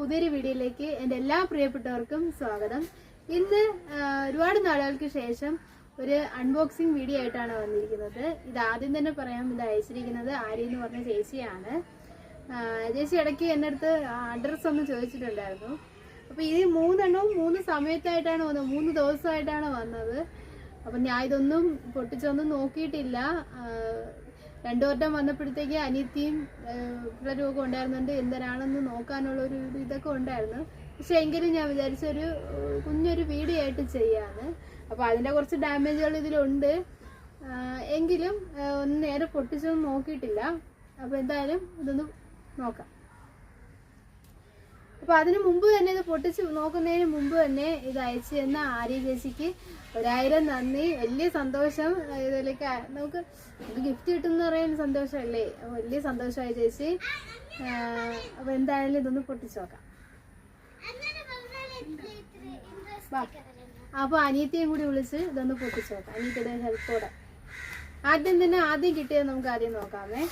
പുതിയൊരു വീഡിയോയിലേക്ക് എന്റെ എല്ലാ പ്രിയപ്പെട്ടവർക്കും സ്വാഗതം. ഇന്ന് ഒരുപാട് നാളുകൾക്ക് ശേഷം ഒരു അൺബോക്സിങ് വീഡിയോ ആയിട്ടാണ് വന്നിരിക്കുന്നത്. ഇത് ആദ്യം തന്നെ പറയാം ഇത് അയച്ചിരിക്കുന്നത് ആര്യ എന്ന് പറഞ്ഞ ചേച്ചിയാണ്. ചേച്ചി ഇടയ്ക്ക് എന്റെ അടുത്ത് അഡ്രസ്സ് ഒന്ന് ചോദിച്ചിട്ടുണ്ടായിരുന്നു. അപ്പോൾ ഈ മൂന്നെണ്ണവും മൂന്ന് സമയത്തായിട്ടാണ് വന്നത് മൂന്ന് ദിവസമായിട്ടാണ് വന്നത്. അപ്പം ഞാൻ ഇതൊന്നും പൊട്ടിച്ചൊന്നും നോക്കിയിട്ടില്ല. രണ്ടു വന്നപ്പോഴത്തേക്ക് അനിയത്തിയും ഒക്കെ ഉണ്ടായിരുന്നുണ്ട്. എന്തരാണെന്ന് നോക്കാനുള്ള ഒരു ഇത് ഇതൊക്കെ ഉണ്ടായിരുന്നു. പക്ഷെ എങ്കിലും ഞാൻ വിചാരിച്ചൊരു കുഞ്ഞൊരു വീഡിയോ ആയിട്ട് ചെയ്യാന്ന്. അപ്പോൾ അതിന്റെ കുറച്ച് ഡാമേജുകൾ ഇതിലുണ്ട്. എങ്കിലും ഒന്ന് നേരെ പൊട്ടിച്ചൊന്നും നോക്കിയിട്ടില്ല. അപ്പോൾ എന്തായാലും ഇതൊന്ന് നോക്കാം. അപ്പൊ അതിന് മുമ്പ് തന്നെ ഇത് പൊട്ടിച്ച് നോക്കുന്നതിന് മുമ്പ് തന്നെ ഇത് അയച്ചു തന്ന ആര്യ ചേച്ചിക്ക് ഒരായിരം നന്ദി. വലിയ സന്തോഷം. ഇതിലേക്ക് നമുക്ക് ഗിഫ്റ്റ് കിട്ടുന്ന പറയുന്ന സന്തോഷമല്ലേ? വലിയ സന്തോഷമായി ചേച്ചി. അപ്പൊ എന്തായാലും ഇതൊന്ന് പൊട്ടിച്ച് നോക്കാം. അപ്പൊ അനിയത്തിയും കൂടി വിളിച്ച് ഇതൊന്ന് പൊട്ടിച്ച് നോക്കാം. അനിയത്തിയുടെ ഹെൽപ്പോടെ ആദ്യം തന്നെ ആദ്യം കിട്ടിയത് നമുക്ക് ആദ്യം നോക്കാമേ.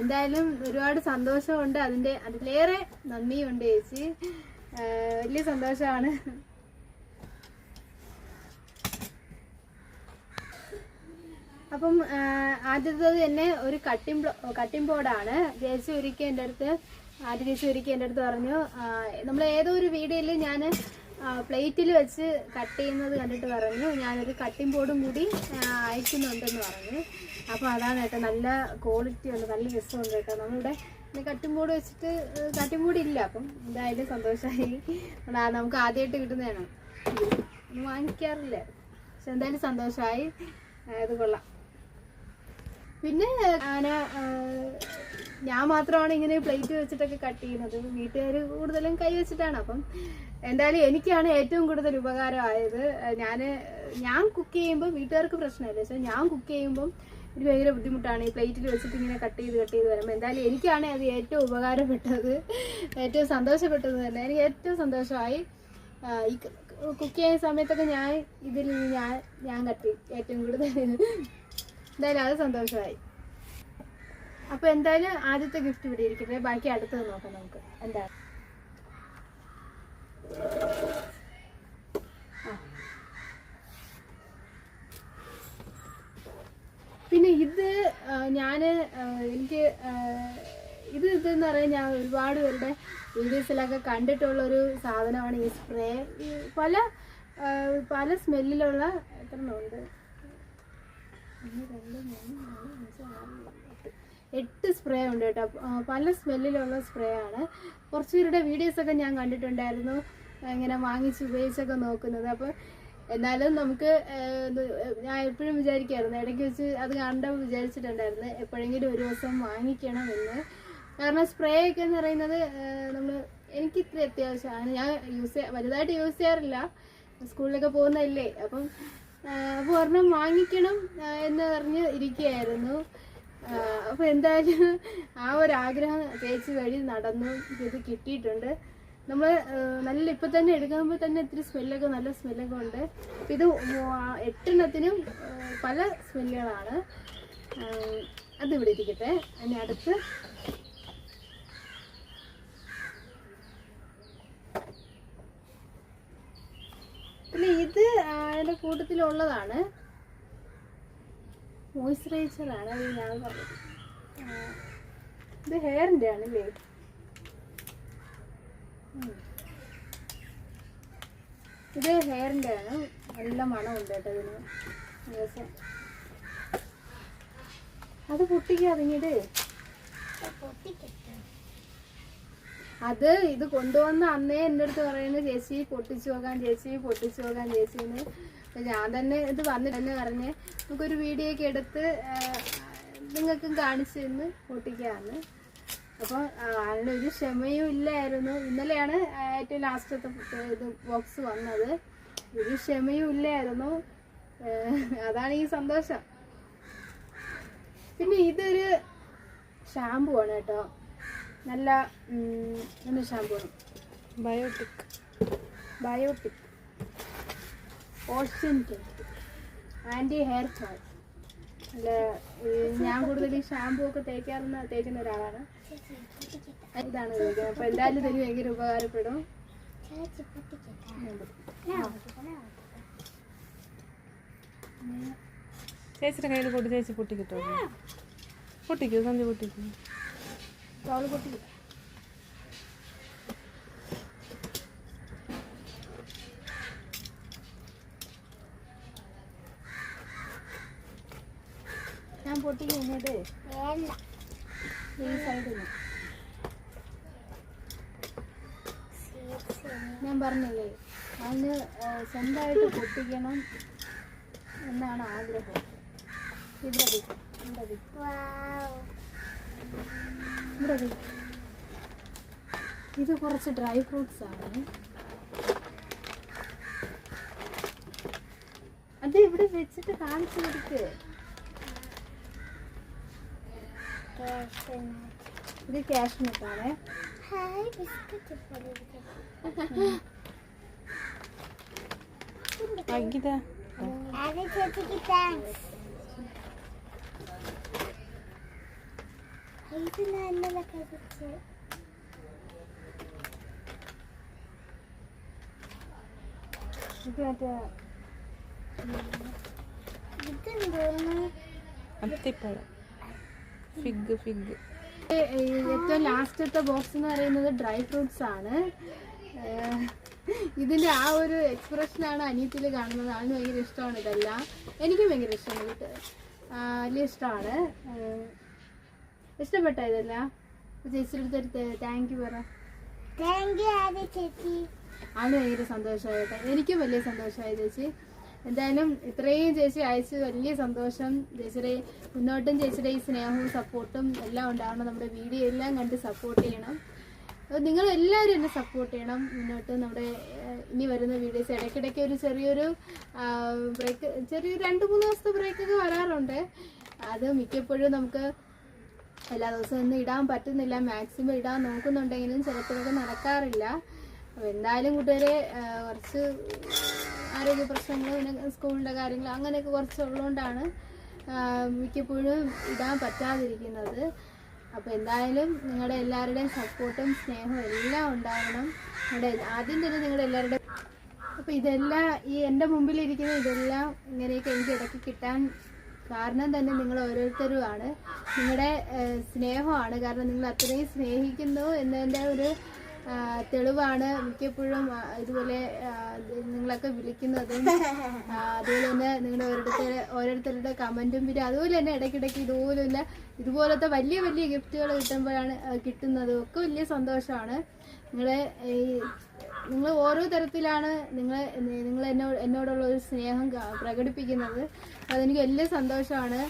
എന്തായാലും ഒരുപാട് സന്തോഷമുണ്ട്. അതിന്റെ അതിലേറെ നന്ദിയുണ്ട് ചേച്ചി. വലിയ സന്തോഷമാണ്. അപ്പം ആദ്യത്തെ തന്നെ ഒരു കട്ടിംഗ് കട്ടിംഗ് ബോർഡാണ് ചേച്ചി ഒരിക്കൽ എന്റെ അടുത്ത് ആദ്യ ചേച്ചി ഒരിക്കൽ എന്റെ അടുത്ത് പറഞ്ഞു. നമ്മൾ ഏതോ ഒരു വീഡിയോയിൽ ഞാൻ പ്ലേറ്റിൽ വെച്ച് കട്ട് ചെയ്യുന്നത് കണ്ടിട്ട് പറഞ്ഞു. ഞാനൊരു കട്ടിംഗ് ബോർഡും കൂടി അയക്കുന്നുണ്ടെന്ന് പറഞ്ഞു. അപ്പോൾ അതാണ് കേട്ടോ നല്ല ക്വാളിറ്റി ഉണ്ട് നല്ല രസമുണ്ട് കേട്ടോ നമ്മളിവിടെ ബോർഡ് വെച്ചിട്ട് ബോർഡ് ഇല്ല അപ്പം എന്തായാലും സന്തോഷമായി നമുക്ക് ആദ്യമായിട്ട് കിട്ടുന്നതാണ് ഒന്നും വാങ്ങിക്കാറില്ല. പക്ഷെ എന്തായാലും സന്തോഷമായി അത് കൊള്ളാം. പിന്നെ ആന ഞാൻ മാത്രമാണ് ഇങ്ങനെ പ്ലേറ്റ് വെച്ചിട്ടൊക്കെ കട്ട് ചെയ്യുന്നത്. വീട്ടുകാർ കൂടുതലും കൈ വെച്ചിട്ടാണ്. അപ്പം എന്തായാലും എനിക്കാണ് ഏറ്റവും കൂടുതൽ ഉപകാരമായത്. ഞാൻ ഞാൻ കുക്ക് ചെയ്യുമ്പോൾ വീട്ടുകാർക്ക് പ്രശ്നമില്ല. പക്ഷെ ഞാൻ കുക്ക് ചെയ്യുമ്പം എനിക്ക് ഭയങ്കര ബുദ്ധിമുട്ടാണ്. ഈ പ്ലേറ്റിൽ വെച്ചിട്ട് ഇങ്ങനെ കട്ട് ചെയ്ത് കട്ട് ചെയ്ത് വരുമ്പോൾ എന്തായാലും എനിക്കാണ് അത് ഏറ്റവും ഉപകാരപ്പെട്ടത്. ഏറ്റവും സന്തോഷപ്പെട്ടത് തന്നെ. എനിക്ക് ഏറ്റവും സന്തോഷമായി. ഈ കുക്ക് ചെയ്യുന്ന സമയത്തൊക്കെ ഞാൻ ഇതിൽ ഞാൻ ഞാൻ കട്ടി ഏറ്റവും കൂടുതൽ. എന്തായാലും അത് സന്തോഷമായി. അപ്പോൾ എന്തായാലും ആദ്യത്തെ ഗിഫ്റ്റ് ഇവിടെ ഇരിക്കട്ടെ ബാക്കി അടുത്തത് നോക്കാം നമുക്ക്. എന്താ ആ. പിന്നെ ഇത് ആ, എനിക്ക് ഇത് ഇതെന്ന് പറയാൻ ഞാൻ ഒരുപാട് പേരുടെ വീഡിയോസിലൊക്കെ കണ്ടിട്ടുള്ളൊരു സാധനമാണ് ഈ സ്പ്രേ. പല പല സ്മെല്ലിലുള്ള എത്ര ഉണ്ട്. എട്ട് സ്പ്രേ ഉണ്ട് കേട്ടോ. പല സ്മെല്ലിലുള്ള സ്പ്രേ ആണ്. കുറച്ച് പേരുടെ വീഡിയോസൊക്കെ ഞാൻ കണ്ടിട്ടുണ്ടായിരുന്നു. ഇങ്ങനെ വാങ്ങിച്ച് ഉപയോഗിച്ചൊക്കെ നോക്കുന്നത്. അപ്പോൾ എന്നാലും നമുക്ക് ഞാൻ എപ്പോഴും വിചാരിക്കായിരുന്നു ഇടയ്ക്ക് വെച്ച് അത് കണ്ടു വിചാരിച്ചിട്ടുണ്ടായിരുന്നു എപ്പോഴെങ്കിലും ഒരു ദിവസം വാങ്ങിക്കണം എന്ന്. കാരണം സ്പ്രേ ഒക്കെ എന്ന് പറയുന്നത് നമ്മൾ എനിക്ക് ഇത്ര അത്യാവശ്യമാണ് ഞാൻ യൂസ് ചെയ്യാ വലുതായിട്ട് യൂസ് ചെയ്യാറില്ല സ്കൂളിലൊക്കെ പോകുന്നതല്ലേ അപ്പം അപ്പോൾ ഒരെണ്ണം വാങ്ങിക്കണം എന്ന് പറഞ്ഞ് ഇരിക്കുകയായിരുന്നു. അപ്പോൾ എന്തായാലും ആ ഒരു ആഗ്രഹം ചേച്ചി വഴി നടന്നു ഇത് കിട്ടിയിട്ടുണ്ട്. നമ്മൾ നല്ല ഇപ്പൊ തന്നെ എടുക്കുമ്പോൾ തന്നെ ഇത്തിരി സ്മെല്ലൊക്കെ നല്ല സ്മെല്ലൊക്കെ ഉണ്ട്. ഇത് എട്ടെണ്ണത്തിനും പല സ്മെല്ലുകളാണ്. അത് അതിവിടെ ഇരിക്കട്ടെ. അതിന് അടുത്ത് പിന്നെ ഇത് അതിന്റെ കൂട്ടത്തിലുള്ളതാണ്. മോയ്സ്ചറൈസർ ആണ് ഞാൻ പറഞ്ഞത്. ഇത് ഹെയറിന്റെ ആണല്ലേ. ഇത് ഹെയറിന്റെ ആണ്. നല്ല മണമുണ്ട് കേട്ടോ ഇതിന്. ദിവസം. അത് പൊട്ടിക്കാതിങ്ങിട് അത് ഇത് കൊണ്ടുവന്ന അന്നേ എന്റെ അടുത്ത് പറയുന്നത് ചേച്ചി പൊട്ടിച്ചു പോകാൻ ചേച്ചി പൊട്ടിച്ചു പോകാൻ ചേച്ചി എന്ന്. ഞാൻ തന്നെ ഇത് വന്നിട്ടെന്നെ പറഞ്ഞ് നമുക്കൊരു വീഡിയോ ഒക്കെ എടുത്ത് നിങ്ങൾക്കും കാണിച്ചു തന്ന് പൊട്ടിക്കാന്ന്. അപ്പോൾ ആളുടെ ഒരു ക്ഷമയും ഇല്ലായിരുന്നു. ഇന്നലെയാണ് ഏറ്റവും ലാസ്റ്റത്തെ ഇത് ബോക്സ് വന്നത്. ഒരു ക്ഷമയും ഇല്ലായിരുന്നു. അതാണ് ഈ സന്തോഷം. പിന്നെ ഇതൊരു ഷാമ്പു ആണ് കേട്ടോ. നല്ല നല്ല ഷാമ്പു ആണ്? Biotique Biotique ocean anti hair fall അല്ല ഞാൻ കൂടുതൽ ഈ ഷാമ്പു ഒക്കെ തേക്കാറുന്ന തേക്കുന്ന ഒരാളാണ്. ഇതാണ് ഉപയോഗിക്കുന്നത് അപ്പൊ എന്തായാലും ഇതിന് ഭയങ്കര ഉപകാരപ്പെടും. ചേച്ചിയുടെ കയ്യിൽ കൊടുത്ത് ചേച്ചി പൊട്ടിക്കിട്ടോ? പൊട്ടിക്കോ? സന്ധ്യ പൊട്ടിക്കോ? അവൾ പൊട്ടി. ഞാൻ പൊട്ടിക്കുന്നത് സൈഡിൽ ഞാൻ പറഞ്ഞില്ലേ അതിന് സ്വന്തമായിട്ട് പൊട്ടിക്കണം എന്നാണ് ആഗ്രഹം. ഇവിടെ ഇത് കുറച്ച് ഡ്രൈ ഫ്രൂട്ട്സ് ആണ്. അത് ഇവിടെ വെച്ചിട്ട് കാണിച്ചു ఇది క్యాష్ మిటారే హాయ్ బిస్కెట్ చెప్పాలి అగ్గిదా అదే చేతికి థ్యాంక్స్ ఐదు నాన్నల కదిచ్చే ఇది అంతే పడ ഫിഗ് ഫിഗ്. ഏറ്റവും ലാസ്റ്റത്തെ ബോക്സ് എന്ന് പറയുന്നത് ഡ്രൈ ഫ്രൂട്ട്സ് ആണ്. ഇതിന്റെ ആ ഒരു എക്സ്പ്രഷനാണ് അനിയത്തിൽ കാണുന്നത്. അവന് ഭയങ്കര ഇഷ്ടമാണ് ഇതെല്ലാം. എനിക്കും ഭയങ്കര ഇഷ്ടമാണ് ഇത്. വലിയ ഇഷ്ടമാണ്. ഇഷ്ടപ്പെട്ട ഇതെല്ലാം? ചേച്ചിയുടെ അടുത്ത് താങ്ക് യു പറ. അവന് ഭയങ്കര സന്തോഷമായിട്ട്. എനിക്കും വലിയ സന്തോഷമായി ചേച്ചി. എന്തായാലും ഇത്രയും ചേച്ചി അയച്ച് വലിയ സന്തോഷം. ചേച്ചിയുടെ മുന്നോട്ടും ചേച്ചിയുടെ ഈ സ്നേഹവും സപ്പോർട്ടും എല്ലാം ഉണ്ടാവണം. നമ്മുടെ വീഡിയോ എല്ലാം കണ്ട് സപ്പോർട്ട് ചെയ്യണം. നിങ്ങൾ എല്ലാവരും എന്നെ സപ്പോർട്ട് ചെയ്യണം മുന്നോട്ട്. നമ്മുടെ ഇനി വരുന്ന വീഡിയോസ് ഇടയ്ക്കിടയ്ക്ക് ഒരു ചെറിയൊരു ബ്രേക്ക് ചെറിയൊരു രണ്ട് മൂന്ന് ദിവസത്തെ ബ്രേക്കൊക്കെ വരാറുണ്ട്. അത് മിക്കപ്പോഴും നമുക്ക് എല്ലാ ദിവസവും ഒന്നും ഇടാൻ പറ്റുന്നില്ല. മാക്സിമം ഇടാൻ നോക്കുന്നുണ്ടെങ്കിലും ചിലപ്പോഴൊക്കെ നടക്കാറില്ല. അപ്പോൾ എന്തായാലും കൂട്ടുകാരെ കുറച്ച് ആരോഗ്യ പ്രശ്നങ്ങൾ പിന്നെ സ്കൂളിന്റെ കാര്യങ്ങൾ അങ്ങനെയൊക്കെ കുറച്ചുള്ളതുകൊണ്ടാണ് മിക്കപ്പോഴും ഇടാൻ പറ്റാതിരിക്കുന്നത്. അപ്പോൾ എന്തായാലും നിങ്ങളുടെ എല്ലാവരുടെയും സപ്പോർട്ടും സ്നേഹവും എല്ലാം ഉണ്ടാവണം. നിങ്ങളുടെ ആദ്യം തന്നെ നിങ്ങളുടെ എല്ലാവരുടെയും അപ്പോൾ ഇതെല്ലാം ഈ എന്റെ മുമ്പിലിരിക്കുന്ന ഇതെല്ലാം ഇങ്ങനെയൊക്കെ എനിക്ക് ഇടയ്ക്ക് കിട്ടാൻ കാരണം തന്നെ നിങ്ങൾ ഓരോരുത്തരുമാണ്. നിങ്ങളുടെ സ്നേഹമാണ്. കാരണം നിങ്ങൾ അത്രയും സ്നേഹിക്കുന്നു എന്നതിന്റെ ഒരു തെളിവാണ്. മിക്കപ്പോഴും ഇതുപോലെ നിങ്ങളൊക്കെ വിളിക്കുന്നതും അതുപോലെ തന്നെ നിങ്ങളുടെ ഓരോരുത്തർ ഓരോരുത്തരുടെ കമന്റും പിന്നെ അതുപോലെ തന്നെ ഇടയ്ക്കിടയ്ക്ക് ഇതുപോലെ തന്നെ ഇതുപോലത്തെ വലിയ വലിയ ഗിഫ്റ്റുകൾ കിട്ടുമ്പോഴാണ് കിട്ടുന്നത്. ഒക്കെ വലിയ സന്തോഷമാണ്. നിങ്ങളെ ഈ നിങ്ങൾ ഓരോ തരത്തിലാണ് നിങ്ങൾ നിങ്ങൾ എന്നോട് എന്നോടുള്ള ഒരു സ്നേഹം പ്രകടിപ്പിക്കുന്നത്. അതെനിക്ക് വലിയ സന്തോഷമാണ്.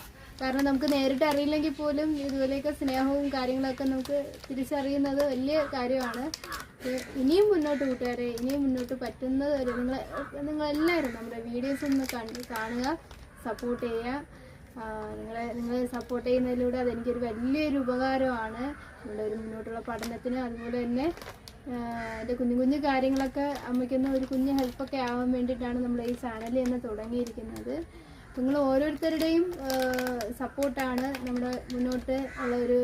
കാരണം നമുക്ക് നേരിട്ട് അറിയില്ലെങ്കിൽ പോലും ഇതുപോലെയൊക്കെ സ്നേഹവും കാര്യങ്ങളൊക്കെ നമുക്ക് തിരിച്ചറിയുന്നത് വലിയ കാര്യമാണ്. ഇനിയും മുന്നോട്ട് കൂട്ടുകാരെ ഇനിയും മുന്നോട്ട് പറ്റുന്നത് വരെ നിങ്ങൾ നിങ്ങളെല്ലാവരും നമ്മുടെ വീഡിയോസ് ഒന്ന് കാണുക സപ്പോർട്ട് ചെയ്യുക. നിങ്ങളെ നിങ്ങളെ സപ്പോർട്ട് ചെയ്യുന്നതിലൂടെ അതെനിക്കൊരു വലിയൊരു ഉപകാരമാണ്. നമ്മുടെ ഒരു മുന്നോട്ടുള്ള പഠനത്തിന് അതുപോലെ തന്നെ എന്റെ കുഞ്ഞു കുഞ്ഞു കാര്യങ്ങളൊക്കെ അമ്മയ്ക്കൊന്ന് ഒരു കുഞ്ഞു ഹെൽപ്പൊക്കെ ആവാൻ വേണ്ടിയിട്ടാണ് നമ്മൾ ഈ ചാനൽ തന്നെ തുടങ്ങിയിരിക്കുന്നത്. നിങ്ങൾ ഓരോരുത്തരുടെയും സപ്പോർട്ടാണ് നമ്മുടെ മുന്നോട്ട് ഉള്ള ഒരു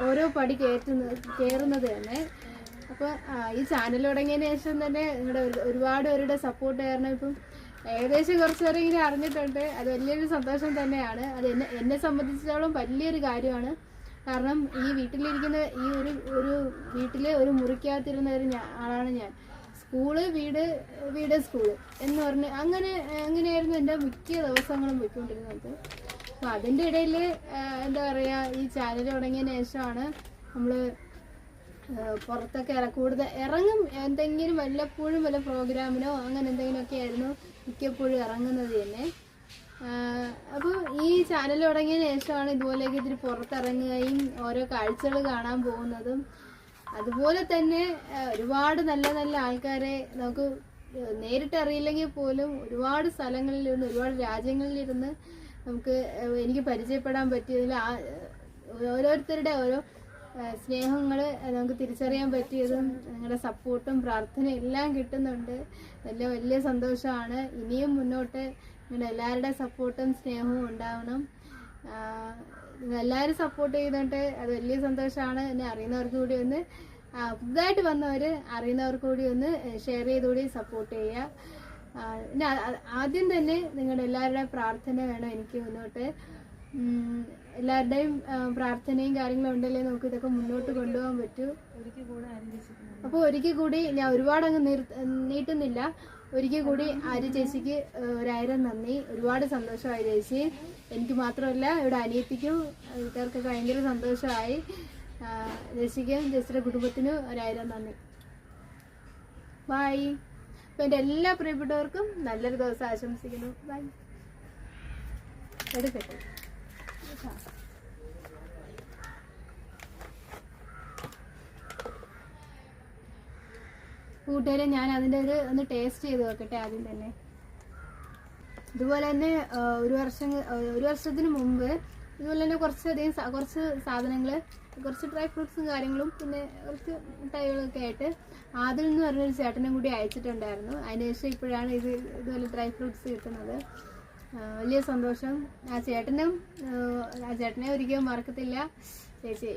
ഓരോ പടി കയറ്റുന്നത് കയറുന്നത് തന്നെ. അപ്പോൾ ഈ ചാനൽ തുടങ്ങിയതിന് ശേഷം തന്നെ നിങ്ങളുടെ ഒരു- ഒരുപാട് പേരുടെ സപ്പോർട്ട് കാരണം ഇപ്പം ഏകദേശം കുറച്ച് പേരെ ഇങ്ങനെ അറിഞ്ഞിട്ടുണ്ട്. അത് വലിയൊരു സന്തോഷം തന്നെയാണ്. അത് എന്നെ എന്നെ സംബന്ധിച്ചിടത്തോളം വലിയൊരു കാര്യമാണ്. കാരണം ഈ വീട്ടിലിരിക്കുന്ന ഈ ഒരു ഒരു വീട്ടിലെ ഒരു മുറിക്കകത്തിരുന്ന ഒരു ആളാണ് ഞാൻ. സ്കൂൾ വീട് വീട് സ്കൂൾ എന്ന് പറഞ്ഞ് അങ്ങനെ അങ്ങനെയായിരുന്നു എന്റെ മിക്ക ദിവസങ്ങളും പോയിക്കൊണ്ടിരുന്നത്? അപ്പോൾ അതിന്റെ ഇടയിൽ എന്താ പറയുക ഈ ചാനൽ തുടങ്ങിയ ശേഷമാണ് നമ്മൾ പുറത്തൊക്കെ ഇറ കൂടുതൽ ഇറങ്ങും എന്തെങ്കിലും വല്ലപ്പോഴും വല്ല പ്രോഗ്രാമിനോ അങ്ങനെ എന്തെങ്കിലുമൊക്കെ ആയിരുന്നു മിക്കപ്പോഴും ഇറങ്ങുന്നത് തന്നെ. അപ്പോൾ ഈ ചാനൽ തുടങ്ങിയതിന് ശേഷമാണ് ഇതുപോലെയൊക്കെ ഇത്തിരി പുറത്തിറങ്ങുകയും ഓരോ കാഴ്ചകൾ കാണാൻ പോകുന്നതും അതുപോലെ തന്നെ ഒരുപാട് നല്ല നല്ല ആൾക്കാരെ നമുക്ക് നേരിട്ട് അറിയില്ലെങ്കിൽ പോലും ഒരുപാട് സ്ഥലങ്ങളിലിരുന്ന് ഒരുപാട് രാജ്യങ്ങളിലിരുന്ന് നമുക്ക് എനിക്ക് പരിചയപ്പെടാൻ പറ്റിയതിൽ ആ ഓരോരുത്തരുടെ ഓരോ സ്നേഹങ്ങൾ നമുക്ക് തിരിച്ചറിയാൻ പറ്റിയതും നിങ്ങളുടെ സപ്പോർട്ടും പ്രാർത്ഥനയും എല്ലാം കിട്ടുന്നുണ്ട്. നല്ല വലിയ സന്തോഷമാണ്. ഇനിയും മുന്നോട്ട് നിങ്ങളുടെ എല്ലാവരുടെ സപ്പോർട്ടും സ്നേഹവും ഉണ്ടാവണം. എല്ലാവരും സപ്പോർട്ട് ചെയ്യുന്നുണ്ട്. അത് വലിയ സന്തോഷമാണ്. എന്നെ അറിയുന്നവർക്ക് കൂടി ഒന്ന് പുതുതായിട്ട് വന്നവർ അറിയുന്നവർക്ക് കൂടി ഒന്ന് ഷെയർ ചെയ്തുകൂടി സപ്പോർട്ട് ചെയ്യുക. പിന്നെ ആദ്യം തന്നെ നിങ്ങളുടെ എല്ലാവരുടെയും പ്രാർത്ഥന വേണം എനിക്ക് മുന്നോട്ട്. എല്ലാവരുടെയും പ്രാർത്ഥനയും കാര്യങ്ങളും ഉണ്ടല്ലേ നമുക്ക് ഇതൊക്കെ മുന്നോട്ട് കൊണ്ടുപോകാൻ പറ്റൂ. അപ്പോൾ ഒരിക്കൽ കൂടി ഞാൻ ഒരുപാട് അങ്ങ് നിർ- നീട്ടുന്നില്ല. ഒരിക്കൽ കൂടി ആര്യ ചേച്ചിക്ക് ഒരായിരം നന്ദി. ഒരുപാട് സന്തോഷമായി ചേച്ചി. എനിക്ക് മാത്രമല്ല ഇവിടെ അനിയത്തിക്കും വീട്ടുകാർക്കൊക്കെ ഭയങ്കര സന്തോഷമായി. ചേച്ചിക്കും ചേച്ചിയുടെ കുടുംബത്തിനും ഒരായിരം നന്ദി. ബായ് അപ്പം എന്റെ എല്ലാ പ്രിയപ്പെട്ടവർക്കും നല്ലൊരു ദിവസം ആശംസിക്കുന്നു. ബൈ എടുക്കട്ടെ. കൂട്ടുകാരെ ഞാൻ അതിന്റെ ഒരു ഒന്ന് ടേസ്റ്റ് ചെയ്ത് നോക്കട്ടെ ആദ്യം തന്നെ. ഇതുപോലെ തന്നെ ഒരു വർഷം ഒരു വർഷത്തിന് മുമ്പ് ഇതുപോലെ തന്നെ കുറച്ചധികം കുറച്ച് സാധനങ്ങൾ കുറച്ച് ഡ്രൈ ഫ്രൂട്ട്സും കാര്യങ്ങളും പിന്നെ കുറച്ച് മിഠായികളൊക്കെ ആയിട്ട് ആദിൽ എന്ന് പറഞ്ഞൊരു ചേട്ടനും കൂടി അയച്ചിട്ടുണ്ടായിരുന്നു. അതിനുശേഷം ഇപ്പോഴാണ് ഇത് ഇതുപോലെ ഡ്രൈ ഫ്രൂട്ട്സ് കിട്ടുന്നത്. വലിയ സന്തോഷം. ആ ചേട്ടനും ആ ചേട്ടനെ ഒരിക്കലും മറക്കത്തില്ല. ചേച്ചി